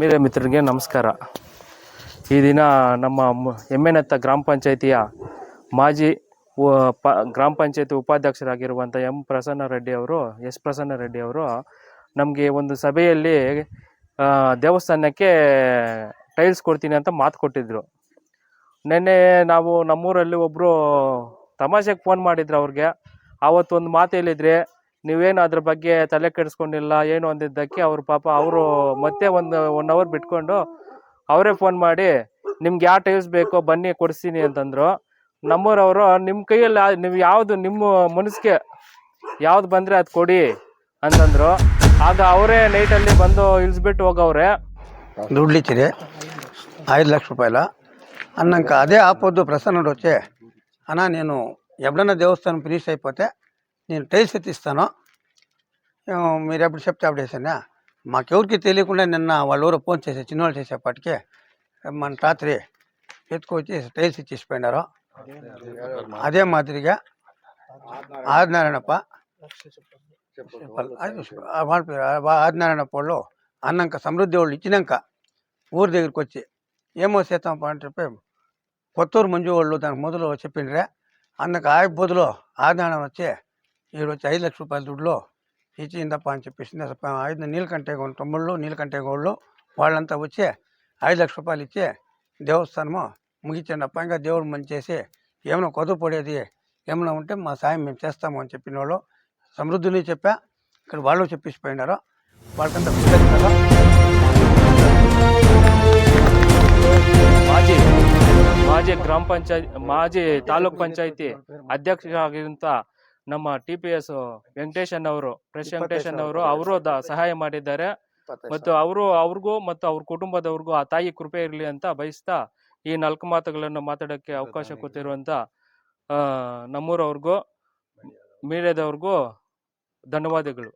Media ಮಿತ್ರರಿಗೆ ನಮಸ್ಕಾರ. ಈ ದಿನ ನಮ್ಮ ಎಮ್ಮೆನತ್ತ ಗ್ರಾಮ ಪಂಚಾಯಿತಿಯ ಮಾಜಿ ಪ, ಗ್ರಾಮ ಪಂಚಾಯತಿ ಉಪಾಧ್ಯಕ್ಷರಾಗಿರುವಂಥ ಎಂ ಪ್ರಸನ್ನ ರೆಡ್ಡಿ ಅವರು, ಎಸ್ ಪ್ರಸನ್ನ ರೆಡ್ಡಿ ಅವರು ನಮಗೆ ಒಂದು ಸಭೆಯಲ್ಲಿ ದೇವಸ್ಥಾನಕ್ಕೆ ಟೈಲ್ಸ್ ಕೊಡ್ತೀನಿ ಅಂತ ಮಾತು ಕೊಟ್ಟಿದ್ದರು ನಿನ್ನೆ ನಾವು ನಮ್ಮೂರಲ್ಲಿ ಒಬ್ಬರು ತಮಾಷೆಗೆ ಫೋನ್ ಮಾಡಿದ್ರು ಅವ್ರಿಗೆ. ಆವತ್ತೊಂದು ಮಾತು ಹೇಳಿದ್ರಿ ನೀವೇನು ಅದ್ರ ಬಗ್ಗೆ ತಲೆ ಕೆಡಿಸ್ಕೊಂಡಿಲ್ಲ, ಏನು ಅಂದಿದ್ದಕ್ಕೆ ಅವರು ಪಾಪ ಅವರು ಮತ್ತೆ ಒಂದು ಒನ್ ಅವರ್ ಬಿಟ್ಕೊಂಡು ಅವರೇ ಫೋನ್ ಮಾಡಿ ನಿಮ್ಗೆ ಯಾವ ಟೈಲ್ಸ್ ಬೇಕೋ ಬನ್ನಿ ಕೊಡಿಸ್ತೀನಿ ಅಂತಂದರು. ನಮ್ಮೂರವರು ನಿಮ್ಮ ಕೈಯಲ್ಲಿ ನೀವು ಯಾವುದು ನಿಮ್ಮ ಮನಸ್ಸಿಗೆ ಯಾವ್ದು ಬಂದರೆ ಅದು ಕೊಡಿ ಅಂತಂದರು. ಆಗ ಅವರೇ ನೈಟಲ್ಲಿ ಬಂದು ಇಳಿಸ್ಬಿಟ್ಟು ಹೋಗವ್ರೆ. ದುಡ್ಲಿಕ್ಕಿದೆ ಐದು ಲಕ್ಷ ರೂಪಾಯಿಲ ಅನ್ನಂಕ ಅದೇ ಆಪೋದು ಪ್ರಸನ್ನ ಡೋಚೆ ಅಣ್ಣ ನೀನು ಎಬ್ಡನ ದೇವಸ್ಥಾನ ಫಿನಿಶ್ ಆಯಿಪೋತೆ నేను టైల్స్ ఎత్తిస్తాను మీరు ఎప్పుడు చెప్తే అప్పుడు వేసానా మాకెవరికి తెలియకుండా నిన్న వాళ్ళ ఊరు ఫోన్ చేసే చిన్నవాళ్ళు చేసేపటికి మన రాత్రి ఎత్తుకొచ్చి టైల్స్ ఇచ్చేసిపోయినారు. అదే మాదిరిగా ఆదినారాయణప్ప ఆదినారాయణప్ప వాళ్ళు అన్నాక సమృద్ధి వాళ్ళు ఇచ్చినాక ఊరి దగ్గరికి వచ్చి ఏమో సీతమ్మ అని చెప్పి కొత్తూరు మంజు వాళ్ళు దానికి మొదలు చెప్పిండ్రే అందుకు ఆ బదులు ఆదినారాయణ వచ్చి ఈడు వచ్చి ఐదు లక్షల రూపాయల దుడ్లో ఇచ్చిందప్ప అని చెప్పేసింది అసలు ఐదు నీలకంటే గోళ్ళు తమ్ముళ్ళు నీలకంటే గోళ్ళు వాళ్ళంతా వచ్చి ఐదు లక్షల రూపాయలు ఇచ్చి దేవస్థానము ముగించిందప్ప ఇంకా దేవుడు మంచి చేసి ఏమైనా కొద్దు పడేది ఏమైనా ఉంటే మా సాయం మేము చేస్తాము అని చెప్పిన వాళ్ళు సమృద్ధిని చెప్పా ఇక్కడ వాళ్ళు చెప్పేసిపోయినారు. వాళ్ళకంతా మాజీ మాజీ గ్రామ పంచాయతీ మాజీ తాలూక్ పంచాయతీ అధ్యక్ష ನಮ್ಮ ಟಿ ಪಿ ಎಸ್ ವೆಂಕಟೇಶನ್ ಅವರು ಪ್ರೆಸ್ ವೆಂಕಟೇಶನ್ ಅವರು ಅವರು ದ- ಸಹಾಯ ಮಾಡಿದ್ದಾರೆ. ಮತ್ತು ಅವರು ಅವ್ರಿಗೂ ಮತ್ತು ಅವ್ರ ಕುಟುಂಬದವ್ರಿಗೂ ಆ ತಾಯಿ ಕೃಪೆ ಇರಲಿ ಅಂತ ಬಯಸ್ತಾ ಈ ನಾಲ್ಕು ಮಾತುಗಳನ್ನು ಮಾತಾಡೋಕ್ಕೆ ಅವಕಾಶ ಕೊಟ್ಟಿರುವಂತ ನಮ್ಮೂರವ್ರಿಗೂ ಮೀಡಿಯಾದವ್ರಿಗೂ ಧನ್ಯವಾದಗಳು.